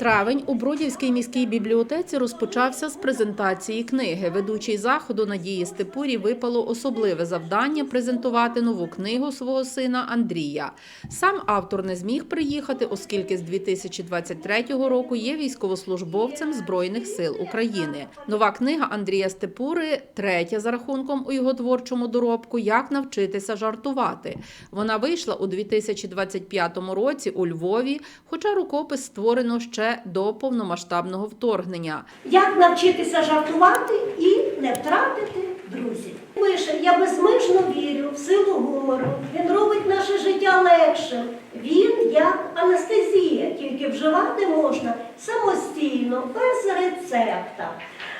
Травень у Бродівській міській бібліотеці розпочався з презентації книги. Ведучий заходу Надії Степурі випало особливе завдання презентувати нову книгу свого сина Андрія. Сам автор не зміг приїхати, оскільки з 2023 року є військовослужбовцем Збройних сил України. Нова книга Андрія Степури третя за рахунком у його творчому доробку Як навчитися жартувати. Вона вийшла у 2025 році у Львові, хоча рукопис створено ще до повномасштабного вторгнення. Як навчитися жартувати і не втратити друзів? Пише, я безмежно вірю в силу гумору. Він робить наше життя легшим. Він як анестезія, тільки вживати можна самостійно, без рецепта.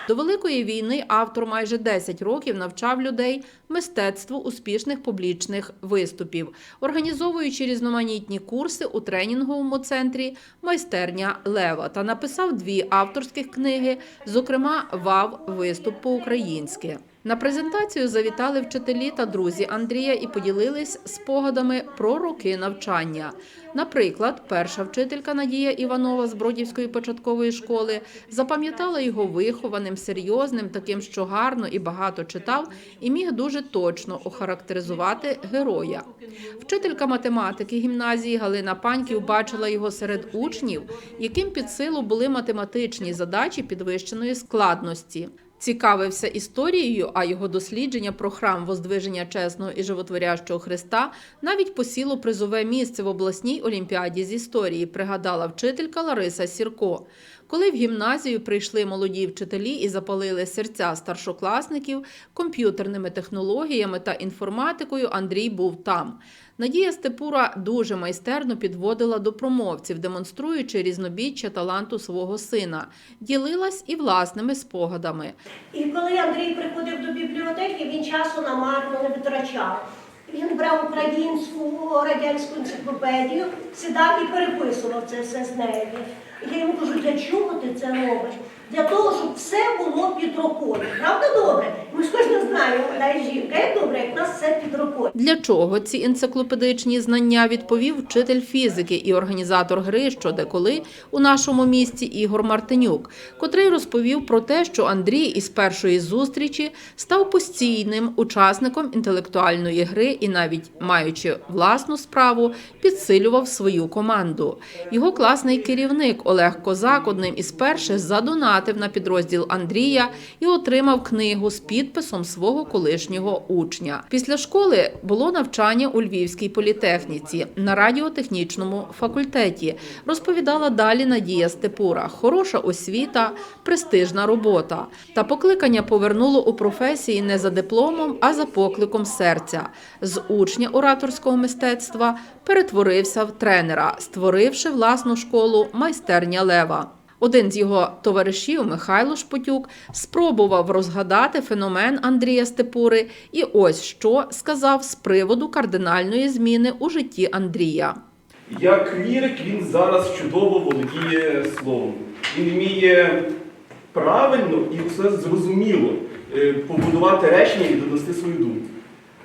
До Великої війни автор майже 10 років навчав людей мистецтву успішних публічних виступів, організовуючи різноманітні курси у тренінговому центрі Майстерня Лева та написав дві авторських книги, зокрема Вав виступ по-українськи. На презентацію завітали вчителі та друзі Андрія і поділились спогадами про роки навчання. Наприклад, перша вчителька Надія Іванова з Бродівської початкової школи запам'ятала його вихованим, серйозним, таким, що гарно і багато читав, і міг дуже точно охарактеризувати героя. Вчителька математики гімназії Галина Паньків бачила його серед учнів, яким під силу були математичні задачі підвищеної складності. Цікавився історією, а його дослідження про храм Воздвиження чесного і животворящого Христа навіть посіло призове місце в обласній олімпіаді з історії, пригадала вчителька Лариса Сірко. Коли в гімназію прийшли молоді вчителі і запалили серця старшокласників комп'ютерними технологіями та інформатикою, Андрій був там. Надія Степура дуже майстерно підводила до промовців, демонструючи різнобіччя таланту свого сина, ділилась і власними спогадами. І коли Андрій приходив до бібліотеки, він часу намарно не витрачав. Він брав українську радянську енциклопедію, сідав і переписував це все з нею. Я йому кажу, для чого ти це робиш? Для того, щоб все було під рукою. Правда добре? Ми ж кожен знаємо, вона і жінка, як добре, як в нас все під рукою. Для чого ці енциклопедичні знання відповів вчитель фізики і організатор гри «Що де коли» у нашому місті Ігор Мартинюк, котрий розповів про те, що Андрій із першої зустрічі став постійним учасником інтелектуальної гри і навіть маючи власну справу, підсилював свою команду. Його класний керівник Олег Козак одним із перших задонатив на підрозділ Андрія і отримав книгу з підписом свого колишнього учня. Після школи було навчання у Львівській політехніці на радіотехнічному факультеті. Розповідала далі Надія Степура. Хороша освіта, престижна робота. Та покликання повернуло у професії не за дипломом, а за покликом серця. З учня ораторського мистецтва перетворився в тренера, створивши власну школу майстерня Лева. Один з його товаришів, Михайло Шпотюк, спробував розгадати феномен Андрія Степури, і ось що сказав з приводу кардинальної зміни у житті Андрія. Як лірик він зараз чудово володіє словом. Він вміє правильно і все зрозуміло е, побудувати речення і донести свою думку.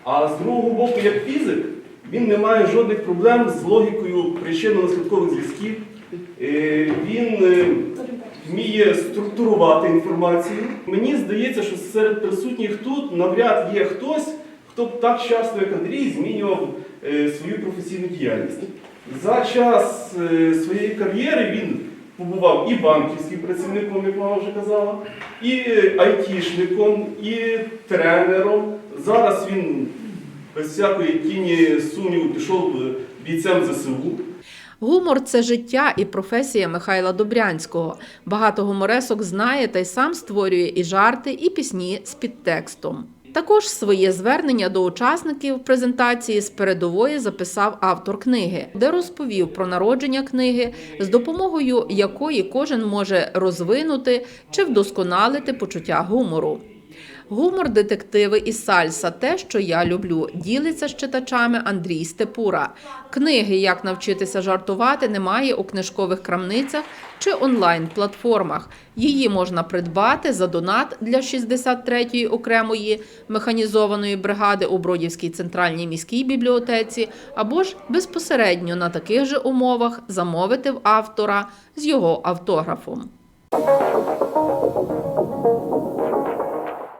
А з другого боку, як фізик, він не має жодних проблем з логікою причинно-наслідкових зв'язків. Е, Він е, вміє структурувати інформацію. Мені здається, що серед присутніх тут навряд є хтось, хто б так часто, як Андрій, змінював е, свою професійну діяльність. За час своєї кар'єри він побував і банківським працівником, як мама вже казала, і айтішником, і тренером. Зараз він без всякої тіні сумніву пішов бійцем ЗСУ. Гумор це життя і професія Михайла Добрянського. Багато гуморесок знає та й сам створює і жарти, і пісні з підтекстом. Також своє звернення до учасників презентації з передової записав автор книги, де розповів про народження книги, з допомогою якої кожен може розвинути чи вдосконалити почуття гумору. Гумор, детективи і сальса те, що я люблю. Ділиться з читачами Андрій Степура. Книги Як навчитися жартувати немає у книжкових крамницях чи онлайн-платформах. Її можна придбати за донат для 63-ї окремої механізованої бригади у Бродівській центральній міській бібліотеці або ж безпосередньо на таких же умовах замовити в автора з його автографом.